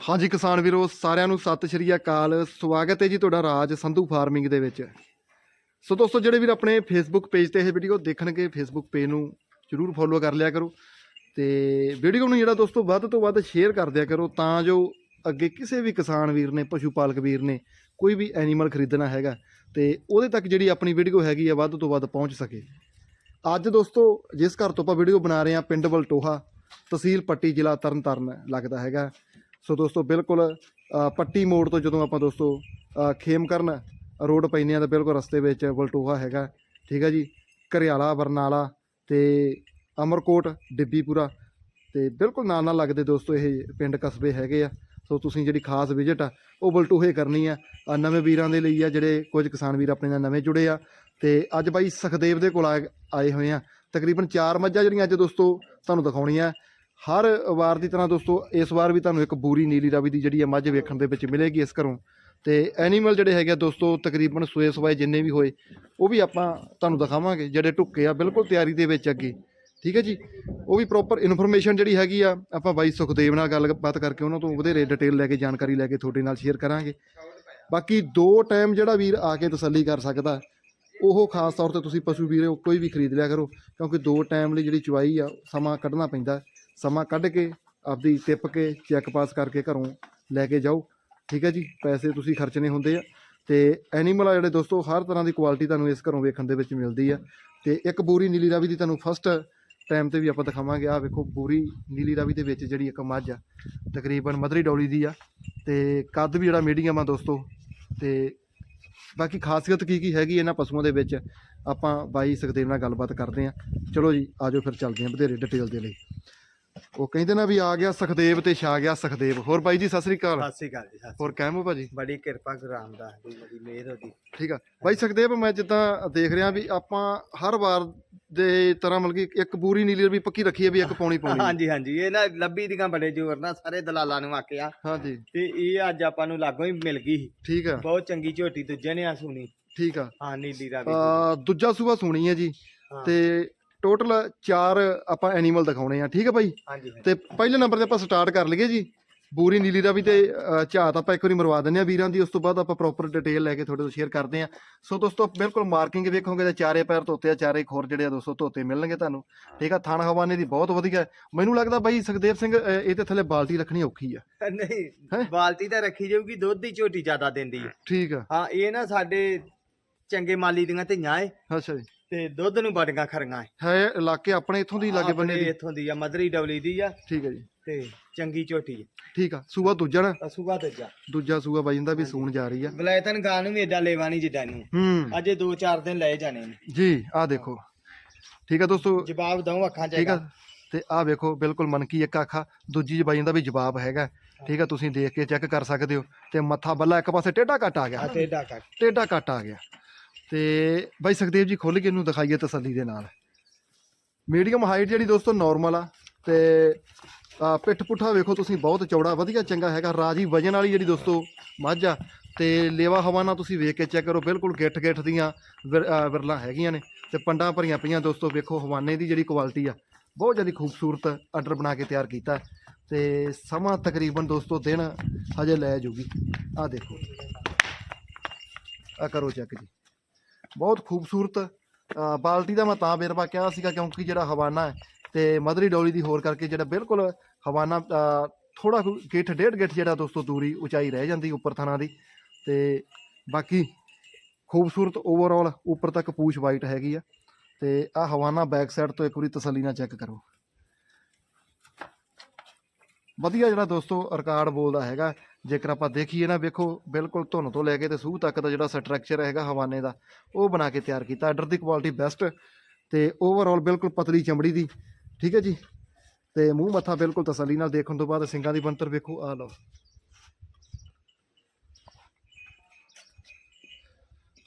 ਹਾਂਜੀ ਕਿਸਾਨ ਵੀਰੋ, ਸਾਰਿਆਂ ਨੂੰ ਸਤਿ ਸ਼੍ਰੀ ਅਕਾਲ। ਸਵਾਗਤ ਹੈ ਜੀ ਤੁਹਾਡਾ ਰਾਜ ਸੰਧੂ ਫਾਰਮਿੰਗ ਦੇ ਵਿੱਚ। ਸੋ ਦੋਸਤੋ, ਜਿਹੜੇ ਵੀਰ ਆਪਣੇ ਫੇਸਬੁੱਕ ਪੇਜ ਤੇ ਇਹ ਵੀਡੀਓ ਦੇਖਣਗੇ ਫੇਸਬੁੱਕ ਪੇਜ ਨੂੰ ਜਰੂਰ ਫੋਲੋ ਕਰ ਲਿਆ ਕਰੋ ਤੇ ਵੀਡੀਓ ਨੂੰ ਜਿਹੜਾ ਦੋਸਤੋ ਵੱਧ ਤੋਂ ਵੱਧ ਸ਼ੇਅਰ ਕਰ ਦਿਆ ਕਰੋ ਤਾਂ ਜੋ ਅੱਗੇ ਕਿਸੇ ਵੀ ਕਿਸਾਨ ਵੀਰ ਨੇ, ਪਸ਼ੂ ਪਾਲਕ ਵੀਰ ਨੇ ਕੋਈ ਵੀ ਐਨੀਮਲ ਖਰੀਦਣਾ ਹੈਗਾ ਤੇ ਉਹਦੇ ਤੱਕ ਜਿਹੜੀ ਆਪਣੀ ਵੀਡੀਓ ਹੈਗੀ ਆ ਵੱਧ ਤੋਂ ਵੱਧ ਪਹੁੰਚ ਸਕੇ। ਅੱਜ ਦੋਸਤੋ, ਜਿਸ ਘਰ ਤੋਂ ਆਪਾਂ ਵੀਡੀਓ ਬਣਾ ਰਹੇ ਹਾਂ, ਪਿੰਡ ਵਲਟੋਹਾ, ਤਹਿਸੀਲ ਪੱਟੀ ਜ਼ਿਲ੍ਹਾ ਤਰਨਤਾਰਨ ਲੱਗਦਾ ਹੈਗਾ। ਸੋ ਦੋਸਤੋ, ਬਿਲਕੁਲ ਪੱਟੀ ਮੋੜ ਤੋਂ ਜਦੋਂ ਆਪਾਂ ਦੋਸਤੋ ਖੇਮ ਕਰਨ, ਰੋਡ ਪੈਂਦੇ ਆ ਤਾਂ ਬਿਲਕੁਲ ਰਸਤੇ ਵਿੱਚ ਬਲਟੋਹਾ ਹੈਗਾ। ਠੀਕ ਹੈ ਜੀ? ਘਰਿਆਲਾ ਬਰਨਾਲਾ ਤੇ ਅਮਰਕੋਟ, ਡਿੱਬੀਪੁਰਾ ਤੇ ਬਿਲਕੁਲ ਨਾਲ ਨਾਲ ਲੱਗਦੇ ਦੋਸਤੋ ਇਹ ਪਿੰਡ ਕਸਬੇ ਹੈਗੇ ਆ। ਸੋ ਤੁਸੀਂ ਜਿਹੜੀ ਖਾਸ ਵਿਜ਼ਿਟ ਆ, ਉਹ ਬਲਟੂਹੇ ਕਰਨੀ ਆ। ਨਵੇਂ ਵੀਰਾਂ ਦੇ ਲਈ ਆ, ਜਿਹੜੇ ਕੁਝ ਕਿਸਾਨ ਵੀਰ ਆਪਣੇ ਨਾਲ ਨਵੇਂ ਜੁੜੇ ਆ। ਤੇ ਅੱਜ ਬਾਈ ਸਖਦੇਵ ਦੇ ਕੋਲ ਆਏ- ਆਏ ਹੋਏ ਆ। ਤਕਰੀਬਨ ਚਾਰ ਮੱਝਾਂ ਜਿਹੜੀਆਂ ਅੱਜ ਦੋਸਤੋ ਤੁਹਾਨੂੰ ਦਿਖਾਉਣੀਆਂ। ਹਰ ਵਾਰ ਦੀ ਤਰ੍ਹਾਂ ਦੋਸਤੋ, ਇਸ ਵਾਰ ਵੀ ਤੁਹਾਨੂੰ ਇੱਕ ਬੂਰੀ ਨੀਲੀ ਰਾਵੀ ਦੀ ਜਿਹੜੀ ਹੈ ਮੱਝ ਵੇਖਣ ਦੇ ਵਿੱਚ ਮਿਲੇਗੀ ਇਸ ਘਰੋਂ। ਤੇ ਐਨੀਮਲ ਜਿਹੜੇ ਹੈਗੇ ਆ ਦੋਸਤੋ, ਤਕਰੀਬਨ ਸੂਏ ਸਵਾਏ ਜਿੰਨੇ ਵੀ ਹੋਏ, ਉਹ ਵੀ ਆਪਾਂ ਤੁਹਾਨੂੰ ਦਿਖਾਵਾਂਗੇ, ਜਿਹੜੇ ਢੁੱਕੇ ਆ, ਬਿਲਕੁਲ ਤਿਆਰੀ ਦੇ ਵਿੱਚ ਅੱਗੇ। ਠੀਕ ਹੈ ਜੀ? ਉਹ ਵੀ ਪ੍ਰੋਪਰ ਇਨਫੋਰਮੇਸ਼ਨ ਜਿਹੜੀ ਹੈਗੀ ਆ, ਆਪਾਂ ਬਾਈ ਸੁਖਦੇਵ ਨਾਲ ਗੱਲਬਾਤ ਕਰਕੇ ਉਹਨਾਂ ਤੋਂ ਵਧੇਰੇ ਡਿਟੇਲ ਲੈ ਕੇ, ਜਾਣਕਾਰੀ ਲੈ ਕੇ ਤੁਹਾਡੇ ਨਾਲ ਸ਼ੇਅਰ ਕਰਾਂਗੇ। ਬਾਕੀ ਦੋ ਟਾਈਮ ਜਿਹੜਾ ਵੀਰ ਆ ਕੇ ਤਸੱਲੀ ਕਰ ਸਕਦਾ, ਉਹ ਖਾਸ ਤੌਰ ਤੇ ਤੁਸੀਂ ਪਸ਼ੂ ਵੀਰੇ, ਕੋਈ ਵੀ ਖਰੀਦ ਲਿਆ ਕਰੋ, ਕਿਉਂਕਿ ਦੋ ਟਾਈਮ ਲਈ ਜਿਹੜੀ ਚੁਆਈ ਆ, ਸਮਾਂ ਕੱਢਣਾ ਪੈਂਦਾ। ਸਮਾਂ ਕੱਢ ਕੇ ਆਪਦੀ ਟਿਪ ਕੇ ਚੈੱਕ ਪਾਸ ਕਰਕੇ ਘਰੋਂ ਲੈ ਕੇ ਜਾਓ। ਠੀਕ ਹੈ ਜੀ? ਪੈਸੇ ਤੁਸੀਂ ਖਰਚਣੇ ਹੁੰਦੇ ਆ। ਤੇ ਐਨੀਮਲ ਆ ਜਿਹੜੇ ਦੋਸਤੋ, ਹਰ ਤਰ੍ਹਾਂ ਦੀ ਕੁਆਲਿਟੀ ਤੁਹਾਨੂੰ ਇਸ ਘਰੋਂ ਵੇਖਣ ਦੇ ਵਿੱਚ ਮਿਲਦੀ ਆ। ਤੇ ਇੱਕ ਬੂਰੀ ਨੀਲੀ ਰਾਵੀ ਦੀ ਤੁਹਾਨੂੰ ਫਸਟ ਟਾਈਮ ਤੇ ਵੀ ਆਪਾਂ ਦਿਖਾਵਾਂਗੇ। ਆ ਵੇਖੋ, ਬੂਰੀ ਨੀਲੀ ਰਾਵੀ ਦੇ ਵਿੱਚ ਜਿਹੜੀ ਇੱਕ ਮੱਝ ਆ, ਤਕਰੀਬਨ ਮਧਰੀ ਡੌਲੀ ਦੀ ਆ। ਤੇ ਕੱਦ ਵੀ ਜਿਹੜਾ ਮੀਡੀਅਮ ਆ ਦੋਸਤੋ, ਤੇ ਬਾਕੀ ਖਾਸੀਅਤ ਕੀ ਕੀ ਹੈਗੀ ਇਹਨਾਂ ਪਸ਼ੂਆਂ ਦੇ ਵਿੱਚ, ਆਪਾਂ ਬਾਈ ਸੁਖਦੇਵ ਨਾਲ ਗੱਲਬਾਤ ਕਰਦੇ ਆ। ਚਲੋ ਜੀ ਆਜੋ ਫਿਰ ਚੱਲਦੇ ਆ ਵਧੇਰੇ ਡਿਟੇਲ ਦੇ ਲਈ। ਉਹ ਕਹਿੰਦੇ ਨਾ ਵੀ ਆ ਗਿਆ ਸੁਖਦੇਵ ਤੇ ਛਾ ਗਿਆ ਸੁਖਦੇਵ। ਹੋਰ ਬਾਈ ਜੀ ਸਤਿ ਸ੍ਰੀ ਅਕਾਲ। ਸਤਿ ਸ਼੍ਰੀ ਅਕਾਲ ਜੀ ਸਤਿ ਹੋਰ ਕਹਿਮੋ ਭਾਜੀ? ਸ਼੍ਰੀ- ਬੜੀ ਕਿਰਪਾ ਗੁਰੂ ਰਾਮਦਾਸ ਦੀ ਬੜੀ ਮਿਹਰ ਉਹਦੀ। ਠੀਕ ਆ। ਬਾਈ ਸੁਖਦੇਵ ਮੈਂ ਜਿੱਦਾਂ ਦੇਖ ਰਿਹਾ ਵੀ ਆਪਾਂ ਹਰ ਵਾਰ ਦੇ ਤਰ੍ਹਾਂ ਮਤਲਬ ਕਿ ਇੱਕ ਪੂਰੀ ਨੀਲੀ ਵੀ ਪੱਕੀ ਰੱਖੀ ਹੈ ਵੀ ਇੱਕ ਪੌਣੀ ਪੌਣੀ। ਹਾਂਜੀ ਹਾਂਜੀ। ਇਹ ਨਾ ਲੱਭੀ ਦੀਆਂ ਬੜੇ ਜ਼ੋਰ ਨਾਲ ਸਾਰੇ ਦਲਾਲਾਂ ਨੂੰ ਆਕਿਆ ਹਾਂਜੀ। ਤੇ ਇਹ ਅੱਜ ਆਪਾਂ ਨੂੰ ਲਾਗੋਂ ਹੀ ਮਿਲ ਗਈ ਸੀ। ਠੀਕ ਆ। ਬਹੁਤ ਚੰਗੀ ਝੋਟੀ ਦੂਜੇ ਨੇ ਆ ਸੁਣੀ। ਠੀਕ ਆ। ਹਾਂ ਨੀਲੀ ਰਾਵੀ ਦੀ। ਦੂਜਾ ਸੂਬਾ ਸੁਣੀ ਹੈ ਜੀ। ਹਾਂ, ਤੇ ਟੋਟਲ ਚਾਰ ਆਪਾਂ ਐਨੀਮਲ ਦਿਖਾਉਣੇ ਆ ਠੀਕ ਆ ਹਾਂਜੀ ਹਾਂਜੀ। ਤੇ ਪਹਿਲੇ ਨੰਬਰ ਤੇ ਆਪਾਂ ਸਟਾਰਟ ਕਰ ਲਈਏ ਜੀ। ਬੂਰੀ ਨੀਲੀ ਦਾ ਵੀ ਤੇ ਝਾਤ ਆਪਾਂ ਇੱਕ ਵਾਰੀ ਮਰਵਾ ਦਿੰਦੇ ਆ ਵੀਰਾਂ ਦੀ ਉਸ ਤੋਂ ਬਾਅਦ ਆਪਾਂ ਪ੍ਰੋਪਰ ਡਿਟੇਲ ਲੈ ਕੇ ਤੁਹਾਡੇ ਤੋਂ ਸ਼ੇਅਰ ਕਰਦੇ ਆ। ਸੋ ਦੋਸਤੋ ਬਿਲਕੁਲ ਮਾਰਕਿੰਗ ਵੇਖੋਗੇ ਤੇ ਚਾਰੇ ਪੈਰ ਧੋਤੇ ਆ ਚਾਰੇ ਖੋਰ ਜਿਹੜੇ ਆ ਦੋਸਤੋ ਧੋਤੇ ਮਿਲਣਗੇ ਤੁਹਾਨੂੰ। ਠੀਕ ਆ ਥਣ ਹਵਾਨੇ ਦੀ ਬਹੁਤ ਵਧੀਆ ਹੈ। ਮੈਨੂੰ ਲੱਗਦਾ ਬਾਈ ਸੁਖਦੇਵ ਸਿੰਘ ਅ, ਇਹਦੇ ਥੱਲੇ ਬਾਲਟੀ ਰੱਖਣੀ ਔਖੀ ਆ। ਹੈਂ? ਨਹੀਂ ਬਾਲਟੀ ਤਾਂ ਰੱਖੀ ਜਾਊਗੀ ਦੁੱਧ ਦੀ ਝੋਟੀ ਜ਼ਿਆਦਾ ਦਿੰਦੀ ਹੈ ਠੀਕ ਆ। ਹਾਂ ਇਹ ਨਾ ਸਾਡੇ ਚੰਗੇ ਮਾਲੀ ਦੀਆਂ ਧੀਆਂ ਏ। ਅੱਛਾ ਜੀ। ਤੇ ਦੁੱਧ ਨੂੰ ਬੜੀਆਂ ਖਰੀਆਂ ਹੈ ਇਲਾਕੇ ਆਪਣੇ ਇੱਥੋਂ ਦੀ ਲਾਗੇ ਬੰਨੇ ਦੀ। ਇੱਥੋਂ ਦੀ ਆ ਮਦਰੀ ਡਵਲੀ ਦੀ ਆ। ਠੀਕ ਹੈ ਜੀ। ਤੇ ਚੰਗੀ ਝੋਟੀ ਠੀਕ ਆ ਸੂਆ ਦੂਜਾ ਨਾ? ਅਸੂਗਾ ਦੂਜਾ। ਦੂਜਾ ਸੂਆ ਬਾਈ ਦਾ ਵੀ ਸੂਣ ਜਾ ਰਹੀ ਆ। ਬਲੈਤਨ ਗਾਂ ਨੂੰ ਵੀ ਏਡਾ ਲੇਵਾ ਨਹੀਂ ਜਿੱਦਾਂ ਨੂੰ ਹੂੰ। ਅਜੇ 2-4 ਦਿਨ ਲਏ ਜਾਣੇ ਨੇ। ਜੀ ਆ ਦੇਖੋ। ਠੀਕ ਆ ਦੋਸਤੋ। ਜਵਾਬ ਦਊ ਅੱਖਾਂ ਚ ਠੀਕ ਆ। ਤੇ ਆਹ ਵੇਖੋ ਬਿਲਕੁਲ ਮਨਕੀ ਇੱਕ ਅੱਖਾ। ਦੂਜੀ ਜਬਾਈ ਦਾ ਵੀ ਜਵਾਬ ਹੈਗਾ। ਠੀਕ ਆ ਤੁਸੀਂ ਦੇਖ ਕੇ ਚੈੱਕ ਕਰ ਸਕਦੇ ਹੋ। ਤੇ ਮੱਥਾ ਬੱਲਾ ਇੱਕ ਪਾਸੇ ਟੇਢਾ ਕੱਟ ਆ ਆ ਗਿਆ ਟੇਡਾ ਕੱਟ ਟੇਢਾ ਕੱਟ ਆ ਗਿਆ। ਤੇ ਬਾਈ ਸੁਖਦੇਵ ਜੀ ਖੁੱਲ ਕੇ ਇਹਨੂੰ ਦਿਖਾਈਏ ਤਸੱਲੀ ਦੇ ਨਾਲ। ਮੀਡੀਅਮ ਹਾਈਟ ਜਿਹੜੀ ਦੋਸਤੋ ਨਾਰਮਲ ਆ ਤੇ ਪਿੱਠ ਪੁੱਠਾ ਵੇਖੋ ਤੁਸੀਂ ਬਹੁਤ ਚੌੜਾ, ਵਧੀਆ ਚੰਗਾ ਹੈਗਾ। ਰਾਜੀ ਵਜਨ ਵਾਲੀ ਜਿਹੜੀ ਦੋਸਤੋ ਮੱਝ ਆ ਤੇ ਲੇਵਾ ਹਵਾਨਾ ਤੁਸੀਂ ਵੇਖ ਕੇ ਚੈੱਕ ਕਰੋ, ਬਿਲਕੁਲ ਗਿੱਠ ਗਿੱਠ ਦੀਆਂ ਵਿਰ- ਵਿਰਲਾਂ ਹੈਗੀਆਂ ਨੇ ਤੇ ਪੰਡਾਂ ਭਰੀਆਂ ਪਈਆਂ ਦੋਸਤੋ ਵੇਖੋ, ਹਵਾਨੇ ਦੀ ਜਿਹੜੀ ਕੁਆਲਿਟੀ ਆ, ਬਹੁਤ ਜ਼ਿਆਦਾ ਖੂਬਸੂਰਤ ਆਰਡਰ ਬਣਾ ਕੇ ਤਿਆਰ ਕੀਤਾ। ਤੇ ਸਮਾਂ ਤਕਰੀਬਨ ਦੋਸਤੋ ਦਿਨ ਹਜੇ ਲੈ ਜੂਗੀ। ਆ ਦੇਖੋ। ਆ ਕਰੋ ਚੈੱਕ ਜੀ। ਬਹੁਤ ਖੂਬਸੂਰਤ ਬਾਲਟੀ ਦਾ ਮੈਂ ਤਾਂ ਵੇਰਵਾ ਕਿਹਾ ਸੀਗਾ ਕਿਉਂਕਿ ਜਿਹੜਾ ਹਵਾਨਾ ਹੈ ਤੇ ਮਦਰੀ ਡੋਲੀ ਦੀ ਹੋਰ ਕਰਕੇ ਜਿਹੜਾ ਬਿਲਕੁਲ ਹਵਾਨਾ ਅ, ਥੋੜਾ ਗਿੱਠ ਡੇਢ ਗਿੱਠ ਜਿਹੜਾ ਦੋਸਤੋ ਦੂਰੀ ਉਚਾਈ ਰਹਿ ਜਾਂਦੀ ਉੱਪਰ ਥਾਣਾ ਦੀ ਤੇ ਬਾਕੀ ਖੂਬਸੂਰਤ ਓਵਰਆਲ ਉੱਪਰ ਤੱਕ ਪੂਛ ਵਾਈਟ ਹੈਗੀ ਆ ਤੇ ਆ ਹਵਾਨਾ ਬੈਕ ਸਾਈਡ ਤੋਂ ਇੱਕ ਵਾਰੀ ਤਸੱਲੀ ਨਾਲ ਚੈੱਕ ਕਰੋ। ਵਧੀਆ ਜਿਹੜਾ ਦੋਸਤੋ ਰਿਕਾਰਡ ਬੋਲਦਾ ਹੈਗਾ ਜੇਕਰ ਆਪਾਂ ਦੇਖੀਏ ਨਾ, ਵੇਖੋ, ਬਿਲਕੁਲ ਧੁੰਨ ਤੋਂ ਲੈ ਕੇ ਤੇ ਸੂਹ ਤੱਕ ਦਾ ਜਿਹੜਾ ਸਟਰਕਚਰ ਹੈਗਾ ਹਵਾਨੇ ਦਾ, ਉਹ ਬਣਾ ਕੇ ਤਿਆਰ ਕੀਤਾ। ਆਰਡਰ ਦੀ ਕੁਆਲਿਟੀ ਬੈਸਟ ਤੇ ਓਵਰਆਲ ਬਿਲਕੁਲ ਪਤਲੀ ਚਮੜੀ ਦੀ, ਠੀਕ ਹੈ ਜੀ? ਤੇ ਮੂੰਹ ਮੱਥਾ ਬਿਲਕੁਲ ਤਸੱਲੀ ਨਾਲ ਦੇਖਣ ਤੋਂ ਬਾਅਦ ਸਿੰਗਾਂ ਦੀ ਬੰਤਰ ਵੇਖੋ ਆ ਲਓ।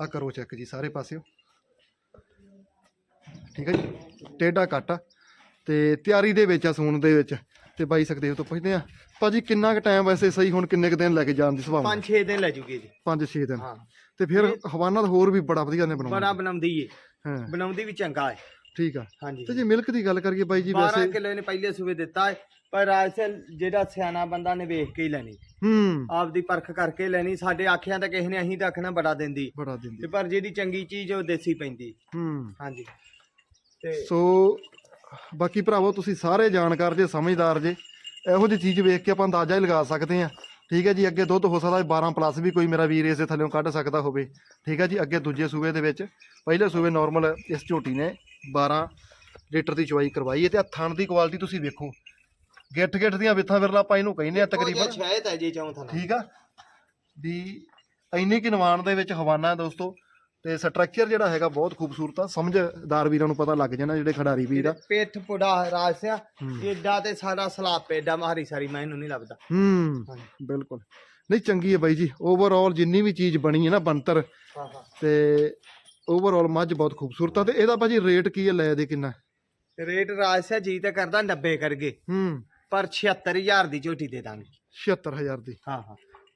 ਆ ਕਰੋ ਚੈੱਕ ਜੀ ਸਾਰੇ ਪਾਸਿਓ। ਠੀਕ ਹੈ ਜੀ? ਟੇਡਾ ਕੱਟ ਆ। ਤੇ ਤਿਆਰੀ ਦੇ ਵਿੱਚ ਆ, ਸੂਣ ਦੇ ਵਿੱਚ। ਤੇ ਬਾਈ ਸੁਖਦੇਵ ਤੋਂ ਪੁੱਛਦੇ ਆ ਭਾਜੀ ਕਿੰਨਾ ਕੁ ਟਾਈਮ ਵੈਸੇ ਸਹੀ ਹੁਣ ਕਿੰਨੇ ਕੁ ਦਿਨ ਲੈ ਕੇ ਜਾਣ ਦੀ ਸੰਭਾਵਨਾ? 5-6 ਦਿਨ ਲੈ ਜੂਗੀ ਜੀ। 5-6 ਦਿਨ। ਹਾਂ। ਤੇ ਫਿਰ ਹਵਾਨਾ ਤਾਂ ਹੋਰ ਵੀ ਬੜਾ ਵਧੀਆ ਨੇ ਬਣਾਉਣਾ ਬੜਾ ਬਣਾਉਂਦੀ ਏ। ਹਾਂ। ਬਣਾਉਂਦੀ ਵੀ ਚੰਗਾ ਏ। ਠੀਕ ਆ। ਹਾਂਜੀ। ਤੇ ਜੇ ਮਿਲਕ ਦੀ ਗੱਲ ਕਰੀਏ ਬਾਈ ਜੀ 12 ਵੈਸੇ ਕਿਲੋ ਨੇ ਪਹਿਲੇ ਸੂਬੇ ਦਿੱਤਾ ਹੈ ਪਰ ਰਾਜਸਲ ਜਿਹੜਾ ਸਿਆਣਾ ਬੰਦਾ ਨੇ ਵੇਖ ਕੇ ਹੀ ਲੈਣੀ। ਹੂੰ। ਆਪਦੀ ਪਰਖ ਕਰਕੇ ਲੈਣੀ। ਸਾਡੇ ਆਖਿਆਂ ਤਾਂ ਕਿਸੇ ਨੇ ਅਸੀਂ ਤਾਂ ਆਖਣਾ ਬੜਾ ਦਿੰਦੀ। ਬੜਾ ਤੇ ਦਿੰਦੀ ਪਰ ਜਿਹਦੀ ਚੰਗੀ ਚੀਜ਼ ਉਹ ਦੇਸੀ ਪੈਂਦੀ। ਹੂੰ। ਹਾਂਜੀ। ਤੇ ਸੋ ਬਾਕੀ ਭਰਾਵੋ ਤੁਸੀਂ ਸਾਰੇ ਜਾਣਕਾਰ ਜੇ ਸਮਝਦਾਰ ਜੇ ਇਹੋ ਜਿਹੀ ਚੀਜ਼ ਵੇਖ ਕੇ ਆਪਾਂ ਅੰਦਾਜ਼ਾ ਹੀ ਲਗਾ ਸਕਦੇ ਆ ਠੀਕ ਹੈ ਜੀ ਅੱਗੇ ਦੁੱਧ ਹੋ ਸਕਦਾ 12 ਪਲੱਸ ਵੀ ਕੋਈ ਮੇਰਾ ਵੀਰ ਇਸੇ ਥੱਲੇੋਂ ਕੱਢ ਸਕਦਾ ਹੋਵੇ। ਠੀਕ ਹੈ ਜੀ ਅੱਗੇ ਦੂਜੇ ਸੂਬੇ ਦੇ ਵਿੱਚ। ਪਹਿਲੇ ਸੂਬੇ ਨਾਰਮਲ ਇਸ ਝੋਟੀ ਨੇ 12 ਲੀਟਰ ਦੀ ਚਵਾਈ ਕਰਵਾਈ ਹੈ ਤੇ ਆ ਥਣ ਦੀ ਕੁਆਲਿਟੀ ਤੁਸੀਂ ਵੇਖੋ। ਗਿੱਠ ਗਿੱਠ ਦੀਆਂ ਵਿਥਾਂ ਵਿਰਲਾ ਆਪਾਂ ਇਹਨੂੰ ਕਹਿੰਦੇ ਆ ਤਕਰੀਬਨ। ਸ਼ਾਇਦ ਹੈ ਜੀ ਚੌਥਾ ਠੀਕ ਆ। ਵੀ ਇੰਨੀ ਕਿ ਨਿਵਾਣ ਦੇ ਵਿੱਚ ਹਵਾਨਾ ਦੋਸਤੋ। ਤੇ ਸਟਰਕਚਰ ਜਿਹੜਾ ਹੈਗਾ ਬਹੁਤ ਖੂਬਸੂਰਤ ਆ। ਸਮਝਦਾਰ ਵੀਰਾਂ ਨੂੰ ਪਤਾ ਲੱਗ ਜਾਣਾ ਜਿਹੜੇ ਖਿਡਾਰੀ ਵੀਰ ਆ। ਪੇਠ ਪੁੜਾ ਰਾਜਸਿਆ ਹੂੰ। ਏਡਾ ਤੇ ਸਾਡਾ ਸਲਾਬ ਪੇਡਾ ਮਾਰੀ ਸਾਰੀ ਮੈਨੂੰ ਨਹੀਂ ਲੱਭਦਾ। ਹੂੰ। ਬਿਲਕੁਲ। ਨਹੀਂ ਚੰਗੀ ਹੈ ਬਾਈ ਜੀ। ਓਵਰਆਲ ਜਿੰਨੀ ਵੀ ਚੀਜ਼ ਬਣੀ ਹੈ ਨਾ ਬੰਤਰ ਤੇ ਓਵਰਆਲ ਮੱਝ ਬਹੁਤ ਖੂਬਸੂਰਤ ਆ। ਤੇ ਇਹਦਾ ਭਾਜੀ ਰੇਟ ਕੀ ਹੈ? ਲੈ ਦੇ ਕਿੰਨਾ? ਰੇਟ ਰਾਜਸਿਆ ਜੀ ਤੇ ਕਰਦਾ 90 ਕਰਗੇ ਹੂੰ। ਪਰ 76000 ਦੀ ਝੋਟੀ ਦੇ ਦਾਂਗੇ। 76000 ਦੀ। ਹਾਂ ਹਾਂ।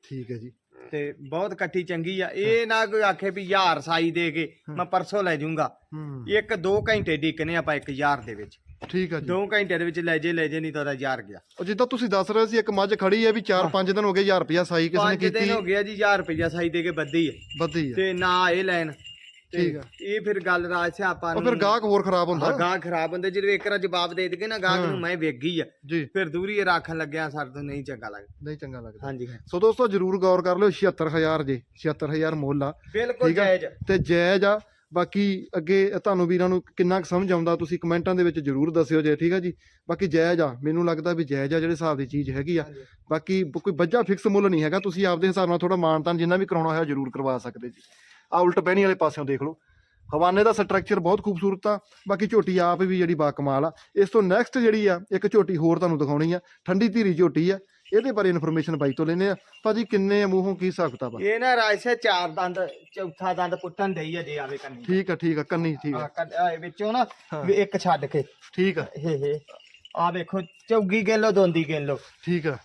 ਠੀਕ ਹੈ ਜੀ। ਤੇ ਬਹੁਤ ਕੱਟੀ ਚੰਗੀ ਆ। ਇਹ ਨਾ ਕੋਈ ਆਖੇ ਵੀ ਯਾਰ ਸਾਈ ਦੇ ਕੇ ਮੈਂ ਪਰਸੋਂ ਲੈ ਜਾਊਂਗਾ। ਹੂੰ। ਇੱਕ ਦੋ ਘੰਟੇ ਡਿੱਕਨੇ ਆਪਾਂ ਇੱਕ ਯਾਰ ਦੇ ਵਿੱਚ। ਠੀਕ ਹੈ ਜੀ। ਦੋ ਘੰਟੇ ਦੇ ਵਿੱਚ ਲੈ ਜੇ ਲੈ ਜੇ ਨਹੀਂ ਤਾਂ ਉਹਦਾ ਯਾਰ ਗਿਆ। ਉਹ ਜਿੱਦਾਂ ਤੁਸੀਂ ਦੱਸ ਰਹੇ ਸੀ ਇੱਕ ਮੱਝ ਖੜੀ ਹੈ ਵੀ 4-5 ਦਿਨ ਹੋ ਗਏ 1000 ਰੁਪਿਆ ਸਾਈ ਕਿਸ ਨੇ ਪੰਜ ਦਿਨ ਕੀਤੀ। ਹੋ ਗਿਆ ਜੀ 1000 ਰੁਪਇਆ ਸਾਈ ਦੇ ਕੇ ਬੱਦੀ ਹੈ ਵੱਧੀ ਹੈ ਤੇ ਨਾ ਇਹ ਲੈਣ। ਠੀਕ ਆ। ਇਹ ਫਿਰ ਗੱਲ ਰਾਜ ਸਿਆ ਆਪਾਂ ਉਹ ਫਿਰ ਗਾਹਕ ਹੋਰ ਖਰਾਬ ਹੁੰਦਾ ਗਾਹ ਖਰਾਬ ਹੁੰਦੇ ਜਦੋਂ ਇੱਕ ਵਾਰ ਜਵਾਬ ਦੇ ਦਗੇ ਨਾ ਗਾਹਕ ਨੂੰ ਮੈਂ ਵੇਖ ਗਈ ਆ। ਜੀ। ਫਿਰ ਦੂਰੀ ਰੱਖਣ ਲੱਗਿਆ ਸਾਡੇ ਤੋਂ ਨਹੀਂ ਚੰਗਾ ਲੱਗਦਾ। ਨਹੀਂ ਚੰਗਾ ਲੱਗਦਾ। ਹਾਂਜੀ ਹਾਂ। ਸੋ ਦੋਸਤੋ ਜਰੂਰ ਗੌਰ ਕਰ ਲਿਓ 76000 ਜੇ 76000 ਮੁੱਲ ਆ। ਬਿਲਕੁਲ ਠੀਕ ਆ। ਜਾਇਜ਼ ਤੇ ਜਾਇਜ਼ ਆ। ਬਾਕੀ ਅੱਗੇ ਤੁਹਾਨੂੰ ਵੀਰਾਂ ਨੂੰ ਕਿੰਨਾ ਕੁ ਸਮਝ ਆਉਂਦਾ ਤੁਸੀਂ ਕਮੈਂਟਾਂ ਦੇ ਵਿੱਚ ਜਰੂਰ ਦੱਸਿਓ ਜੇ ਠੀਕ ਆ ਜੀ? ਬਾਕੀ ਜਾਇਜ਼ ਆ। ਮੈਨੂੰ ਲੱਗਦਾ ਵੀ ਜਾਇਜ਼ ਆ ਜਿਹੜੇ ਹਿਸਾਬ ਦੀ ਚੀਜ਼ ਹੈਗੀ ਆ। ਹਾਂਜੀ। ਬਾਕੀ ਬ- ਕੋਈ ਬੱਜਾ ਫਿਕਸ ਮੁੱਲ ਨਹੀਂ ਹੈਗਾ। ਤੁਸੀਂ ਆਪਦੇ ਹਿਸਾਬ ਨਾਲ ਥੋੜਾ ਮਾਨਤਾਨ ਜਿੰਨਾ ਵੀ ਕਰਾਉਣਾ ਹੋਇਆ ਜਰੂਰ ਕਰਵਾ ਸਕਦੇ ਜੀ। ਆ ਉਲਟ ਬਹਿਣੀ ਵਾਲੇ ਪਾਸਿਓਂ ਦੇਖ ਲਓ। ਹਵਾਨੇ ਦਾ ਸਟਰਕਚਰ ਬਹੁਤ ਖੂਬਸੂਰਤ ਆ ਬਾਕੀ ਝੋਟੀ ਆਪ ਵੀ ਜਿਹੜੀ ਬਾ ਕਮਾਲ ਆ। ਇਸ ਤੋਂ ਨੈਕਸਟ ਜਿਹੜੀ ਆ ਇੱਕ ਝੋਟੀ ਹੋਰ ਤੁਹਾਨੂੰ ਦਿਖਾਉਣੀ ਆ ਠੰਡੀ ਧੀਰੀ ਝੋਟੀ ਆ। ਇਹਦੇ ਬਾਰੇ ਇਨਫੋਰਮੇਸ਼ਨ ਬਾਈ ਤੋਂ ਲੈਨੇ ਆ। ਭਾਜੀ ਕਿੰਨੇ ਆ ਮੂੰਹੋਂ ਕੀ ਹਿਸਾਬ ਕਿਤਾਬ ਆ? ਇਹ ਨਾ ਰਾਜ ਸਿਆ ਚਾਰ ਦੰਦ ਚੌਥਾ ਦੰਦ ਪੁੱਟਣ ਦੇਈ ਆ ਜੇ ਆਵੇ ਕੰਨੀ। ਠੀਕ ਆ ਠੀਕ ਆ ਕੰਨੀ ਠੀਕ ਆ। ਇਹ ਵਿੱਚੋਂ ਨਾ ਹਾਂ। ਵੀ ਇੱਕ ਛੱਡ ਕੇ। ਠੀਕ ਆ। ਹੇ ਹੇ। ਆ ਵੇਖੋ ਚੌਗੀ ਗਿਣ ਲੋ ਦੋਂਦੀ ਗਿਣ ਲੋ ਠੀਕ ਆ।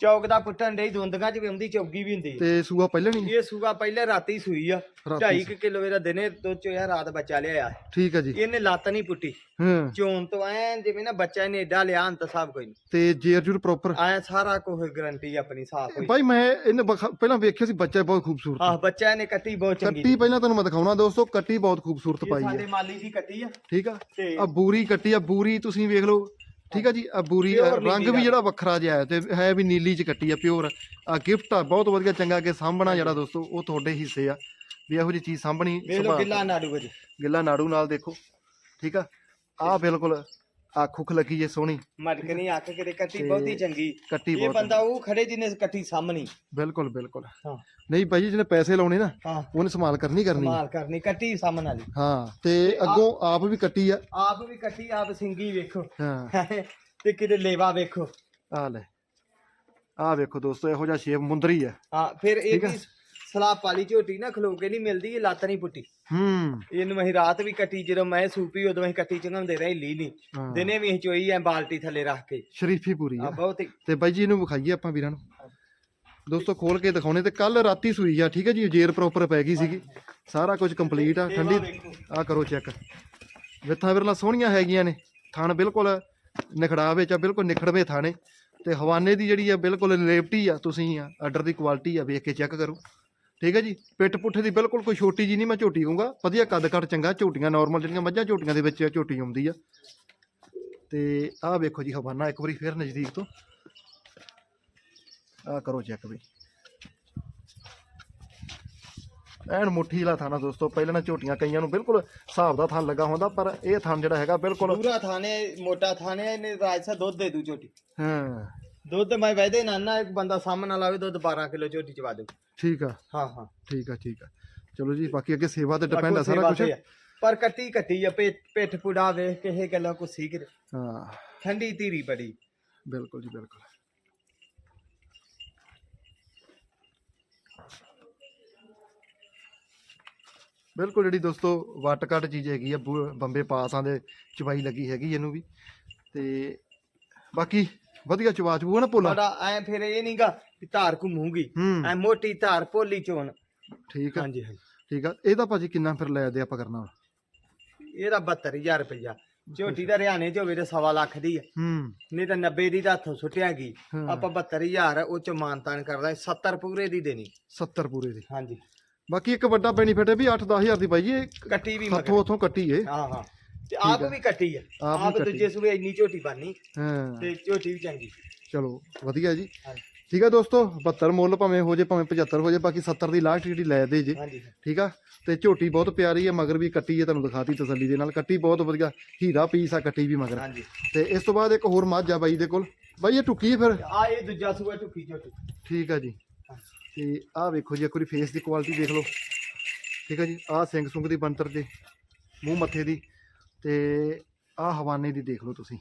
ਚੌਕ ਦਾ ਪੁੱਟਣ ਡਈ ਦੋਂਦੀਆਂ ਚ ਵੀ ਆਉਂਦੀ ਚੌਗੀ ਵੀ ਹੁੰਦੀ। ਤੇ ਸੂਆ ਪਹਿਲਾਂ ਨਹੀਂ? ਇਹ ਸੂਗਾ ਪਹਿਲੇ ਰਾਤੀ ਸੂਈ ਆ ਰਾਤੀ 2.5 ਕਿਲੋ ਇਹਦਾ ਦਿਨੇ ਦੁੱਧ ਚੋਇਆ ਰਾਤ ਬੱਚਾ ਲਿਆ ਠੀਕ ਆ ਜੀ। ਇਹਨੇ ਲੱਤ ਨਹੀਂ ਪੁੱਟੀ। ਹਾਂ। ਚੋਣ ਤੋਂ ਐ ਜਿਵੇਂ ਨਾ ਬੱਚਾ ਇਹਨੇ ਏਡਾ ਲਿਆ ਅੰਤ ਸਭ ਕੋਈ ਨਹੀਂ। ਤੇ ਜੇਰ ਜੂਰ ਪ੍ਰੋਪਰ ਐ ਸਾਰਾ ਕੁਝ ਗਰੰਟੀ ਆਪਣੀ ਸਾਫ਼ ਹੋਈ। ਭਾਈ ਮੈਂ ਇਹਨੇ ਪਹਿਲਾਂ ਵੇਖਿਆ ਸੀ ਬੱਚਾ ਬਹੁਤ ਖੂਬਸੂਰਤ ਆਹ ਬੱਚਾ ਇਹਨੇ ਕੱਟੀ ਬਹੁਤ ਚੰਗੀ ਕੱਟੀ ਪਹਿਲਾਂ ਤੁਹਾਨੂੰ ਮੈਂ ਦਿਖਾਉਣਾ ਦੋਸਤੋ ਕੱਟੀ ਬਹੁਤ ਖੂਬਸੂਰਤ ਇਹ ਪਾਈ ਸਾਡੇ ਹੈ ਮਾਲੀ ਦੀ ਕੱਟੀ ਆ। ਠੀਕ ਆ? ਤੇ ਆ ਬੂਰੀ ਕੱਟੀ ਆ ਬੂਰੀ ਤੁਸੀਂ ਵੇਖ ਲਓ। ਠੀਕ ਆ ਜੀ ਆ ਬੂਰੀ ਆ, Pure ਰੰਗ ਵੀ। ਜਿਹੜਾ ਵੱਖਰਾ ਜਿਹਾ ਹੈ ਤੇ ਹੈ ਵੀ ਨੀਲੀ ਚ ਕੱਟੀ ਆ ਪਿਓਰ ਆ ਗਿਫਟ ਆ ਬਹੁਤ ਵਧੀਆ ਚੰਗਾ ਕਿ ਸਾਂਭਣਾ ਜਿਹੜਾ ਦੋਸਤੋ ਉਹ ਤੁਹਾਡੇ ਹਿੱਸੇ ਆ। ਵੀ ਇਹੋ ਜਿਹੀ ਚੀਜ਼ ਸਾਂਭਣੀ ਵੇਖ ਗਿੱਲਾ ਨਾੜੂ ਵਜ ਗਿੱਲਾ ਨਾੜੂ ਨਾਲ ਦੇਖੋ ਠੀਕ ਆ? ਆ ਬਿਲਕੁਲ ਆ ਖੁਖ ਲੱਗੀ ਜੇ ਸੋਹਣੀ। ਮਟਕ ਨਹੀਂ ਅੱਖ ਕਿਤੇ ਕੱਟੀ ਬਹੁਤੀ ਚੰਗੀ। ਕੱਟੀ ਇਹ ਬਹੁਤ ਬੰਦਾ ਉਹ ਖੜੇ ਜਿਹਨੇ ਕੱਟੀ ਸਾਹਮਣੀ। ਬਿਲਕੁਲ ਬਿਲਕੁਲ। ਹਾਂ। ਨਹੀਂ ਭਾਈ ਜਿਹਨੇ ਪੈਸੇ ਲਾਉਣੇ ਨਾ ਹਾਂ। ਉਹਨੇ ਸੰਭਾਲ ਕਰਨੀ ਕਰਨੀ। ਮਾਲ ਕਰਨੀ ਕੱਟੀ ਸਾਹਮਣ ਵਾਲੀ। ਹਾਂ ਤੇ ਅੱਗੋਂ ਆਪ ਵੀ ਕੱਟੀ ਆ। ਆਪ ਵੀ ਕੱਟੀ ਆਪ ਸਿੰਗੀ ਵੇਖੋ। ਹਾਂ। ਤੇ ਕਿਤੇ ਲੇਵਾ ਵੇਖੋ। ਆ ਲੈ। ਆ ਵੇਖੋ ਦੋਸਤੋ ਇਹੋ ਜਿਹਾ ਸ਼ੇਪ ਮੁੰਦਰੀ ਆ। ਹਾਂ ਫਿਰ ਇਹ। ਵੀ ਸਲਾਬ ਵਾਲੀ ਝੋਟੀ ਨਾ ਖਲੋ ਕੇ ਨਹੀਂ ਮਿਲਦੀ ਇਹ ਲੱਤ ਨਹੀਂ ਪੁੱਟੀ। ਹੂੰ। ਇਹਨੂੰ ਅਸੀਂ ਰਾਤ ਵੀ ਕੱਟੀ ਜਦੋਂ ਮੈਂ ਸੂਪੀ ਉਦੋਂ ਅਸੀਂ ਕੱਟੀ ਚੰਗਾਉਂਦੇ ਰਹੇ ਲੀ ਨਹੀਂ ਹਾਂ। ਦਿਨੇ ਵੀ ਅਸੀਂ ਚੋਈ ਐ ਬਾਲਟੀ ਥੱਲੇ ਰੱਖ ਕੇ। ਸ਼ਰੀਫੀ ਪੂਰੀ ਆ ਆ। ਬਹੁਤ ਹੀ ਤੇ ਬਾਈ ਜੀ ਇਹਨੂੰ ਵਿਖਾਈਏ ਆਪਾਂ ਵੀਰਾਂ ਨੂੰ। ਦੋਸਤੋ ਖੋਲ ਕੇ ਦਿਖਾਉਣੇ ਤੇ ਕੱਲ ਰਾਤੀ ਸੂਈ ਆ ਠੀਕ ਹੈ ਜੀ? ਜੇਰ ਪ੍ਰੋਪਰ ਪੈ ਗਈ ਸੀਗੀ। ਸਾਰਾ ਕੁਝ ਕੰਪਲੀਟ ਆ ਠੰਡੀ ਆ ਕਰੋ ਚੈੱਕ ਵਿਥਾਂ ਵਿਰਲਾ ਸੋਹਣੀਆਂ ਹੈਗੀਆਂ ਨੇ। ਥਣ ਬਿਲਕੁਲ ਨਿਖੜਾ ਵਿੱਚ ਆ ਬਿਲਕੁਲ ਨਿਖੜਵੇਂ ਥਾਣੇ ਤੇ ਹਵਾਨੇ ਦੀ ਜਿਹੜੀ ਆ ਬਿਲਕੁਲ ਲੇਪਟੀ ਆ ਤੁਸੀਂ ਆ ਆਰਡਰ ਦੀ ਕੁਆਲਿਟੀ ਆ ਵੇਖ ਕੇ ਚੈੱਕ ਕਰੋ। ਠੀਕ ਹੈ ਜੀ ਪਿੱਠ ਪੁੱਠੇ ਦੀ ਬਿਲਕੁਲ ਕੋਈ ਛੋਟੀ ਜੀ ਨਹੀਂ ਮੈਂ ਝੋਟੀ ਕਹੂੰਗਾ ਵਧੀਆ ਕੱਦ ਕੱਟ ਚੰਗਾ ਝੋਟੀਆਂ ਨਾਰਮਲ ਜਿਹੜੀਆਂ ਮੱਝਾਂ ਝੋਟੀਆਂ ਦੇ ਵਿੱਚ ਝੋਟੀ ਆਉਂਦੀ ਆ। ਤੇ ਆਹ ਵੇਖੋ ਜੀ ਹਵਾਨਾ ਇੱਕ ਵਾਰੀ ਫੇਰ ਨਜ਼ਦੀਕ ਤੋਂ। ਆਹ ਕਰੋ ਚੈੱਕ ਬਈ ਐਨ ਮੁੱਠੀ ਵਾਲਾ ਥਾਣਾ ਦੋਸਤੋ ਪਹਿਲਾਂ ਨਾ ਝੋਟੀਆਂ ਕਈਆਂ ਨੂੰ ਬਿਲਕੁਲ ਹਿਸਾਬ ਦਾ ਥਣ ਲੱਗਾ ਹੁੰਦਾ ਪਰ ਇਹ ਥਣ ਜਿਹੜਾ ਹੈਗਾ ਬਿਲਕੁਲ ਪੂਰਾ ਥਾਣੇ ਮੋਟਾ ਥਾਣੇ ਇਹਨੇ ਰਾਜਸਾ ਦੁੱਧ ਦੇ ਦੂ ਝੋਟੀ। ਹਾਂ। ਦੁੱਧ ਮੈਂ ਵੈਦੇ ਨਾ ਇੱਕ ਬੰਦਾ ਸਾਹਮਣੇ ਲਾਵੇ ਦੁੱਧ 12 ਕਿਲੋ ਝੋਟੀ ਚਵਾ ਦੇ ਠੀਕ ਆ। ਹਾਂ ਹਾਂ। ਠੀਕ ਆ ਠੀਕ ਆ। ਚਲੋ ਜੀ ਬਾਕੀ ਅੱਗੇ ਸੇਵਾ ਤੇ ਡਿਪੈਂਡ ਆ ਸਾਰਾ ਕੁਝ। ਪਰ ਕੱਟੀ ਕੱਟੀ ਆ ਪਿੱਠ ਪਿੱਠ ਪੁੜਾ ਵੇਖ ਕੇ ਇਹ ਗੱਲਾਂ ਕੋ ਸੀਖ ਹਾਂ। ਠੰਡੀ ਧੀਰੀ ਬੜੀ। ਬਿਲਕੁਲ ਜੀ ਬਿਲਕੁਲ। ਬਿਲਕੁਲ ਜਿਹੜੀ ਦੋਸਤੋ ਵੱਟ ਕੱਟ ਚੀਜ਼ ਹੈਗੀ ਆ ਬੰਬੇ ਪਾਸਾਂ ਦੇ ਚਵਾਈ ਲੱਗੀ ਹੈਗੀ ਇਹਨੂੰ ਵੀ। ਤੇ ਬਾਕੀ ਵਧੀਆ ਚਵਾ ਚੂ ਨਾ ਪੋਲਾ ਬੜਾ ਐ ਫਿਰ ਇਹ ਨਹੀਂਗਾ ਕਿ ਧਾਰ ਘੁੰਮੂਗੀ। ਹੂੰ। ਐ ਮੋਟੀ ਧਾਰ ਭੋਲੀ ਚੋਣ। ਠੀਕ ਆ। ਹਾਂਜੀ ਹਾਂਜੀ। ਠੀਕ ਆ। ਇਹਦਾ ਭਾਜੀ ਕਿੰਨਾ ਫਿਰ ਲੈ ਦੇ ਆਪਾਂ ਕਰਨਾ? ਇਹਦਾ 72000 ਰੁਪਇਆ ਝੋਟੀ ਦਾ ਹਰਿਆਣੇ ਚ ਹੋਵੇ ਤੇ ਸਵਾ ਲੱਖ ਦੀ ਆ। ਹੂੰ। ਨਹੀਂ ਤਾਂ 90 ਦੀ ਤਾਂ ਹੱਥੋਂ ਸੁੱਟਿਆ ਗਈ ਹਾਂ। ਆਪਾਂ 72000 ਉਹ ਚ ਮਾਨਤਾਨ ਕਰਦਾ। 70 ਪੂਰੇ ਦੀ ਦੇਣੀ। 70 ਪੂਰੇ ਦੀ। ਹਾਂਜੀ। ਬਾਕੀ ਇੱਕ ਵੱਡਾ ਬੈਨੀਫਿਟ ਹੈ ਵੀ 8-10000 ਦੀ ਬਾਈ ਜੀ ਇਹ ਕੱਟੀ ਵੀ ਮਗਰ। ਹੱਥੋਂ ਕੱਟੀ ਏ ਹਾਂ ਹਾਂ। ਤੇ ਆਪ ਵੀ ਕੱਟੀ ਆ। ਆਪ ਵੀ ਆਪ ਕੱਟੀ। ਦੂਜੇ ਸੂਏ ਇੰਨੀ ਝੋਟੀ ਬਾਨੀ ਹਾਂ। ਤੇ ਝੋਟੀ ਵੀ ਚੰਗੀ। ਚਲੋ ਵਧੀਆ ਜੀ। ਹਾਂਜੀ। ਠੀਕ ਆ ਦੋਸਤੋ 72 ਮੁੱਲ ਭਾਵੇਂ ਹੋ ਜੇ ਭਾਵੇਂ 75 ਹੋ ਜੇ ਬਾਕੀ 70 ਦੀ ਲਾਸਟ ਜਿਹੜੀ ਲੈ ਦੇ ਜੇ। ਹਾਂਜੀ। ਠੀਕ ਆ? ਤੇ ਝੋਟੀ ਬਹੁਤ ਪਿਆਰੀ ਹੈ ਮਗਰ ਵੀ ਕੱਟੀ ਹੈ ਤੁਹਾਨੂੰ ਦਿਖਾਤੀ ਤਸੱਲੀ ਦੇ ਨਾਲ। ਕੱਟੀ ਬਹੁਤ ਵਧੀਆ ਹੀਰਾ ਪੀਸ ਆ ਕੱਟੀ ਵੀ ਮਗਰ। ਹਾਂਜੀ। ਤੇ ਇਸ ਤੋਂ ਬਾਅਦ ਇੱਕ ਹੋਰ ਮੱਝ ਆ ਬਾਈ ਦੇ ਕੋਲ। ਬਾਈ ਇਹ ਟੁੱਕੀ ਹੈ ਫਿਰ? ਆ ਇਹ ਦੂਜਾ ਸੂਆ ਝੁੱਕੀ ਝੋਟੀ। ਠੀਕ ਆ ਜੀ। ਤੇ ਆਹ ਵੇਖੋ ਜੀ ਇੱਕ ਵਾਰੀ ਫੇਸ ਦੀ ਕੁਆਲਿਟੀ ਦੇਖ ਲਓ। ਠੀਕ ਆ ਜੀ ਆਹ ਸਿੰਘ ਸੁੰਗ ਦੀ ਬੰਤਰ ਦੇ ਮੂੰਹ ਮੱਥੇ ਦੀ। ਤੇ ਆਹ ਹਵਾਨੇ ਦੀ ਦੇਖ ਲਓ ਤੁਸੀਂ।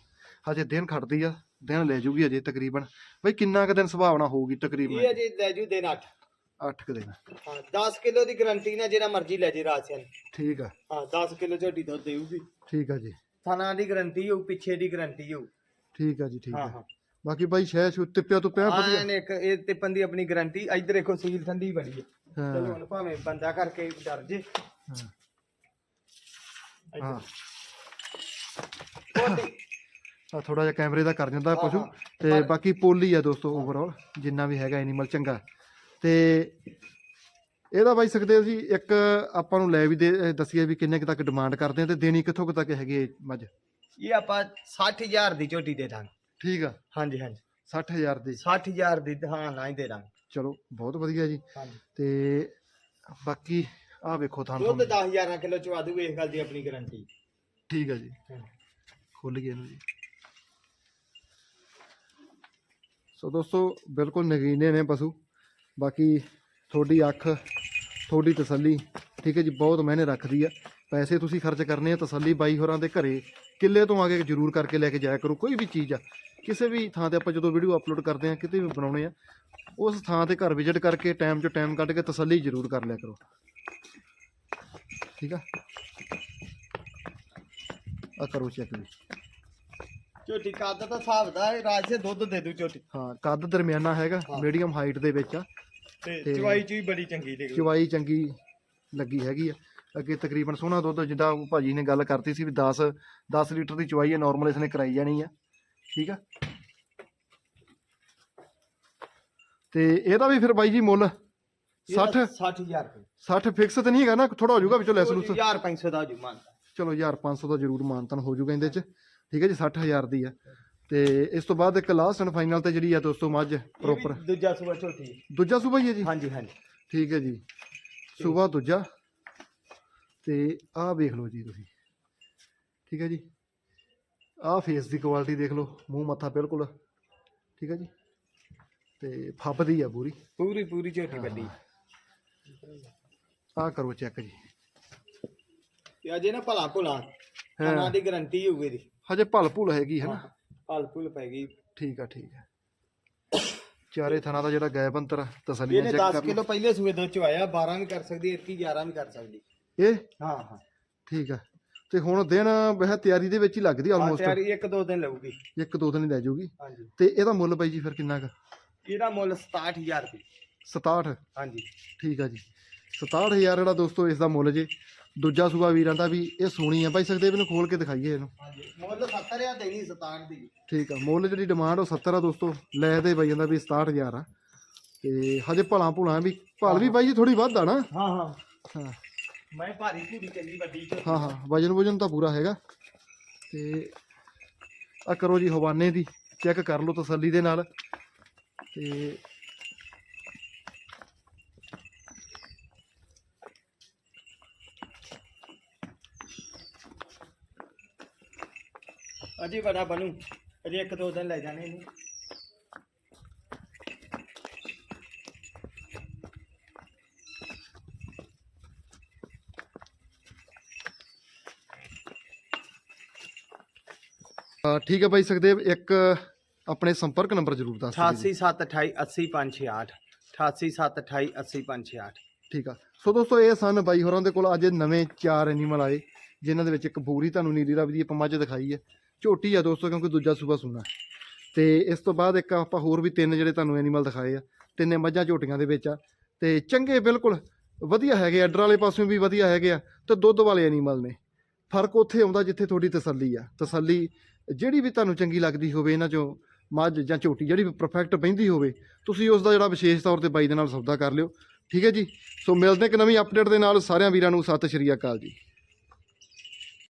ਹਜੇ ਦਿਨ ਖੜਦੀ ਆ ਦਿਨ ਲੈ ਜੂਗੀ ਅਜੇ ਤਕਰੀਬਨ। ਬਈ ਕਿੰਨਾ ਕੁ ਦਿਨ ਸੁਭਾਵਨਾ ਹੋਊਗੀ ਇਹ ਤਕਰੀਬਨ ਅਜੇ ਲੈ ਜੂ ਦਿਨ 8 8 ਕੁ ਦਿਨ। ਹਾਂ 10 ਕਿਲੋ ਦੀ ਗਰੰਟੀ ਨਾਲ ਜਿਹੜਾ ਮਰਜ਼ੀ ਲੈ ਜੇ ਰਾਸਿਆਂ ਠੀਕ ਆ। ਹਾਂ 10 ਕਿਲੋ ਝੋਟੀ ਦੁੱਧ ਦੇਊਗੀ। ਠੀਕ ਆ ਜੀ। ਥਾਣਾ ਦੀ ਗਰੰਟੀ ਹੋਊ ਪਿੱਛੇ ਦੀ ਗਰੰਟੀ ਹੋਊ। ਠੀਕ ਆ ਜੀ ਠੀਕ ਹਾਂ ਆ। ਹਾਂ ਬਾਕੀ ਬਾਈ ਸ਼ਹਿ ਸ਼ੁ ਤਿੱਪਿਆ ਤੋਂ ਪਿਆ ਵਧੀਆ? ਆਹ ਇੱਕ ਇਹ ਟਿੱਪਣ ਦੀ ਆਪਣੀ ਗਰੰਟੀ ਇੱਧਰ ਦੇਖੋ ਸੀਲ ਠੰਡੀ ਬੜੀ ਹੈ ਹਾਂ। ਚਲੋ ਹੁਣ ਭਾਵੇਂ ਬੰਦਾ ਕਰਕੇ ਡਰ ਜੇ। ਹਾਂ, ਹਾਂ। ਆ ਥੋੜਾ ਜਿਹਾ ਕੈਮਰੇ ਦਾ ਕਰ ਜਾਂਦਾ ਪਸ਼ੂ ਤੇ ਬਾਕੀ ਪੋਲੀ ਆ ਦੋਸਤੋ ਓਵਰਆਲ ਜਿੰਨਾ ਵੀ ਹੈਗਾ ਐਨੀਮਲ ਚੰਗਾ। ਤੇ ਇਹਦਾ ਬਾਈ ਸਕਦੇ ਜੀ ਇੱਕ ਆਪਾਂ ਨੂੰ ਲੈ ਵੀ ਦੇ ਦੱਸੀਏ ਵੀ ਕਿੰਨੇ ਕੁ ਤੱਕ ਡਿਮਾਂਡ ਕਰਦੇ ਆ ਤੇ ਦੇਣੀ ਕਿੱਥੋਂ ਕੁ ਤੱਕ ਹੈਗੀ ਇਹ ਮੱਝ? ਇਹ ਆਪਾਂ 60000 ਦੀ ਝੋਟੀ ਦੇ ਦਾਂਗੇ। ਠੀਕ ਆ। ਹਾਂਜੀ ਹਾਂਜੀ। 60000 ਦੀ। 60000 ਦੀ ਹਾਂ ਨਾ ਹੀ ਦੇ ਦਾਂਗੇ। ਚਲੋ ਬਹੁਤ ਵਧੀਆ ਜੀ। ਹਾਂਜੀ। ਤੇ ਬਾਕੀ ਆ ਵੇਖੋ ਦੁੱਧ ਤੁਹਾਨੂੰ 10000 ਕਿਲੋ ਚਵਾ ਦੂ ਇਸ ਗੱਲ ਦੀ ਆਪਣੀ ਗਰੰਟੀ ਠੀਕ ਆ ਜੀ। ਖੁੱਲ ਗਏ ਇਹਨੂੰ ਜੀ। ਸੋ ਦੋਸਤੋ, ਬਿਲਕੁਲ ਨਗੀਨੇ ਨੇ ਪਸ਼ੂ। ਬਾਕੀ ਤੁਹਾਡੀ ਅੱਖ, ਤੁਹਾਡੀ ਤਸੱਲੀ, ਠੀਕ ਹੈ ਜੀ, ਬਹੁਤ ਮਿਹਨੇ ਰੱਖਦੀ ਆ। ਪੈਸੇ ਤੁਸੀਂ ਖਰਚ ਕਰਨੇ ਆ, ਤਸੱਲੀ ਬਾਈ ਹੋਰਾਂ ਦੇ ਘਰੇ। ਕਿੱਲੇ ਤੋਂ ਆ ਕੇ ਜ਼ਰੂਰ ਕਰਕੇ ਲੈ ਕੇ ਜਾਇਆ ਕਰੋ, ਕੋਈ ਵੀ ਚੀਜ਼ ਆ। ਕਿਸੇ ਵੀ ਥਾਂ ਤੇ ਆਪਾਂ ਜਦੋਂ ਵੀਡੀਓ ਅਪਲੋਡ ਕਰਦੇ ਆ, ਕਿਤੇ ਵੀ ਬਣਾਉਣੇ ਆ, ਉਸ ਥਾਂ ਤੇ ਘਰ ਵਿਜ਼ਿਟ ਕਰਕੇ ਟਾਈਮ 'ਚ ਟਾਈਮ ਕੱਢ ਕੇ ਤਸੱਲੀ ਜ਼ਰੂਰ ਕਰ ਲਿਆ ਕਰੋ। ਠੀਕ ਆ? ਆ ਕਰੋ ਚੈੱਕ ਜੀ। ਝੋਟੀ ਕੱਦ ਤਾਂ ਹਿਸਾਬ ਦਾ ਹੈ, ਰਾਜ ਸੇ ਦੁੱਧ ਦੇ ਦੂ ਝੋਟੀ। ਹਾਂ ਕੱਦ ਦਰਮਿਆਨਾ ਹੈਗਾ ਹਾਂ। ਮੀਡੀਅਮ ਹਾਈਟ ਦੇ ਵਿੱਚ ਆ। ਤੇ ਤੇ- ਚਵਾਈ ਚ ਵੀ ਬੜੀ ਚੰਗੀ ਨਿਕਲੀ ਚਵਾਈ ਚੰਗੀ ਲੱਗੀ ਹੈਗੀ ਆ। ਅੱਗੇ ਤਕਰੀਬਨ ਸੋਹਣਾ ਦੁੱਧ ਜਿੱਦਾਂ ਉਹ ਭਾਜੀ ਨੇ ਗੱਲ ਕਰਤੀ ਸੀ ਵੀ 10 10 ਲੀਟਰ ਦੀ ਚਵਾਈ ਹੈ ਨਾਰਮਲ ਇਸਨੇ ਕਰਾਈ ਜਾਣੀ ਆ। ਠੀਕ ਆ? ਤੇ ਇਹਦਾ ਵੀ ਫਿਰ ਬਾਈ ਜੀ ਮੁੱਲ 60 60000 ਰੁਪਏ। 60 ਫਿਕਸ ਤੇ ਨਹੀਂ ਹੈਗਾ ਨਾ ਥੋੜਾ ਹੋ ਜਾਊਗਾ ਵਿੱਚੋਂ ਲੈਸ ਲੂਸ। 1500 ਦਾ ਜੁਮਾ ਚਲੋ 1500 ਦਾ ਜ਼ਰੂਰ ਮਾਨਤਨ ਹੋ ਜਾਊਗਾ ਇਹਦੇ ਚ। ਠੀਕ ਹੈ ਜੀ 60000 ਦੀ ਆ ਤੇ ਇਸ ਤੋਂ ਬਾਅਦ ਇੱਕ ਲਾਸਟ ਐਂਡ ਫਾਈਨਲ ਤੇ ਜਿਹੜੀ ਆ ਦੋਸਤੋ ਮੱਝ ਪ੍ਰੋਪਰ ਦੂਜਾ ਸੂਆ ਝੋਟੀ ਦੂਜਾ ਸੂਬਾ ਹੀ ਹੈ ਜੀ? ਹਾਂਜੀ ਹਾਂਜੀ। ਠੀਕ ਹੈ ਜੀ। ਸੂਬਾ ਦੂਜਾ। ਤੇ ਆਹ ਵੇਖ ਲਓ ਜੀ ਤੁਸੀਂ। ਠੀਕ ਹੈ ਜੀ। ਆਹ ਫੇਸ ਦੀ ਕੁਆਲਿਟੀ ਦੇਖ ਲਓ। ਮੂੰਹ ਮੱਥਾ ਬਿਲਕੁਲ। ਠੀਕ ਹੈ ਜੀ। ਤੇ ਫੱਬਦੀ ਆ ਪੂਰੀ। ਪੂਰੀ ਪੂਰੀ ਝੋਟੀ ਵੱਡੀ। ਆਹ ਕਰੋ ਚੈੱਕ ਜੀ। ਤੇ ਅਜੇ ਨਾ ਭਲਾ ਭੁਲਾ ਖਾਣਾ ਦੀ ਗਰੰਟੀ ਹੋਊਗੀ ਦੀ ਹਜੇ ਭਲ ਭੁਲ ਹੈਗੀ ਹੈ ਨਾ? ਭਲ ਭੁਲ ਪੈ ਗਈ। ਠੀਕ ਆ ਠੀਕ ਹੈ ਚਾਰੇ ਥਾਣਾ ਦਾ ਜਿਹੜਾ ਗੈਪ ਅੰਤਰ ਤਸੱਲੀ ਇਹਨੇ ਚੈੱਕ 10 ਕਰ ਕਿਲੋ ਪਹਿਲੇ ਸੂਏ ਦੁੱਧ ਚ ਆਇਆ 12 ਵੀ ਕਰ ਸਕਦੀ ਹੈ 21 11 ਵੀ ਕਰ ਸਕਦੀ। ਲਓ। ਇਹ? ਹਾਂ ਹਾਂ। ਠੀਕ ਆ। ਤੇ ਹੁਣ ਦਿਨ ਵਹਿ ਤਿਆਰੀ ਦੇ ਵਿੱਚ ਹੀ ਲੱਗਦੀ ਆ ਆਲਮੋਸਟ ਤਿਆਰੀ ਇੱਕ ਦੋ ਦਿਨ ਲਊਗੀ। ਇੱਕ ਦੋ ਦਿਨ ਹੀ ਲੈ ਜਾਊਗੀ। ਹਾਂਜੀ। ਤੇ ਇਹਦਾ ਮੁੱਲ ਬਾਈ ਜੀ ਫਿਰ ਕਿੰਨਾ ਕੁ? ਇਹਦਾ ਮੁੱਲ 67000 ਰੁਪਏ। 67 ਹਾਂਜੀ। ਠੀਕ ਆ ਜੀ। 67000 ਜਿਹੜਾ ਦੋਸਤੋ ਇਸ ਦਾ ਮੁੱਲ ਜੇ ਦੂਜਾ ਸੂਆ ਵੀਰਾਂ ਦਾ ਵੀ ਇਹ ਸੋਹਣੀ ਆ। ਬਾਈ ਸਕਦੇ ਇਹਨੂੰ ਖੋਲ ਕੇ ਦਿਖਾਈਏ ਇਹਨੂੰ। ਹਾਂਜੀ ਮੁੱਲ 70000 ਦੇਣੀ 67 ਦੀ। ਠੀਕ ਆ ਮੁੱਲ ਜਿਹੜੀ ਡਿਮਾਂਡ ਉਹ 70 ਆ ਦੋਸਤੋ ਲੈ ਦੇ ਬਾਈ ਜਾਂਦਾ ਵੀ 67000 ਆ। ਤੇ ਹਜੇ ਭਲਾ ਭੁਲਾ ਵੀ ਭਲ ਵੀ ਬਾਈ ਜੀ ਥੋੜੀ ਵੱਧ ਆ ਨਾ। ਹਾਂ ਹਾਂ। ਹਾਂ। ਮੈਂ ਭਾਰੀ ਭੂਰੀ ਚੰਗੀ ਵੱਡੀ ਝੋਟੀ ਹਾਂ ਹਾਂ ਵਜਨ ਵਜਨ ਤਾਂ ਪੂਰਾ ਹੈਗਾ। ਤੇ ਆ ਕਰੋ ਜੀ ਹਵਾਨੇ ਦੀ ਚੈੱਕ ਕਰ ਲਓ ਤਸੱਲੀ ਦੇ ਨਾਲ। ਤੇ ਅਜੇ ਬੜਾ ਬਣੂ। ਅਜੇ ਇੱਕ ਦੋ ਦਿਨ ਲੈ ਜਾਣੇ ਨੇ ਅ, ਠੀਕ ਹੈ ਬਾਈ ਸੁਖਦੇਵ ਇੱਕ ਆਪਣੇ ਸੰਪਰਕ ਨੰਬਰ ਜ਼ਰੂਰ ਦੱਸ ਦਿਓ ਜੀ। 8872280568 8872280568 ਠੀਕ ਆ। ਸੋ ਦੋਸਤੋ ਇਹ ਸਨ ਬਾਈ ਹੋਰਾਂ ਦੇ ਕੋਲ। ਅੱਜ ਨਵੇਂ ਚਾਰ ਐਨੀਮਲ ਆਏ ਜਿਨ੍ਹਾਂ ਦੇ ਵਿੱਚ ਇੱਕ ਬੂਰੀ ਤੁਹਾਨੂੰ ਨੀਲੀ ਰਾਵੀ ਦੀ ਆਪਾਂ ਮੱਝ ਦਿਖਾਈ ਹੈ। ਝੋਟੀ ਆ ਦੋਸਤੋ, ਕਿਉਂਕਿ ਦੂਜਾ ਸੂਬਾ ਸੁਣਾ ਤੇ ਇਸ ਤੋਂ ਬਾਅਦ ਇੱਕ ਆਪਾਂ ਹੋਰ ਵੀ ਤਿੰਨ ਜਿਹੜੇ ਤੁਹਾਨੂੰ ਐਨੀਮਲ ਦਿਖਾਏ ਆ, ਤਿੰਨੇ ਮੱਝਾਂ ਝੋਟੀਆਂ ਦੇ ਵਿੱਚ ਆ। ਤੇ ਚੰਗੇ ਬਿਲਕੁਲ ਵਧੀਆ ਹੈਗੇ ਆ ਆਰਡਰ ਵਾਲੇ ਪਾਸਿਓਂ ਵੀ ਵਧੀਆ ਹੈਗੇ ਆ ਤੇ ਦੁੱਧ ਵਾਲੇ ਐਨੀਮਲ ਨੇ। ਫ਼ਰਕ ਉੱਥੇ ਆਉਂਦਾ ਜਿੱਥੇ ਤੁਹਾਡੀ ਤਸੱਲੀ ਆ। ਤਸੱਲੀ ਜਿਹੜੀ ਵੀ ਤੁਹਾਨੂੰ ਚੰਗੀ ਲੱਗਦੀ ਹੋਵੇ ਇਹਨਾਂ ਚੋਂ, ਮੱਝ ਜਾਂ ਝੋਟੀ ਜਿਹੜੀ ਪਰਫੈਕਟ ਬਹਿੰਦੀ ਹੋਵੇ, ਤੁਸੀਂ ਉਸ ਦਾ ਜਿਹੜਾ ਵਿਸ਼ੇਸ਼ ਤੌਰ ਤੇ ਬਾਈ ਦੇ ਨਾਲ ਸੌਦਾ ਕਰ ਲਿਓ। ਠੀਕ ਹੈ ਜੀ? ਸੋ ਮਿਲਦੇ ਇੱਕ ਨਵੀਂ ਅਪਡੇਟ ਦੇ ਨਾਲ। ਸਾਰਿਆਂ ਵੀਰਾਂ ਨੂੰ ਸਤਿ ਸ਼੍ਰੀ ਅਕਾਲ ਜੀ।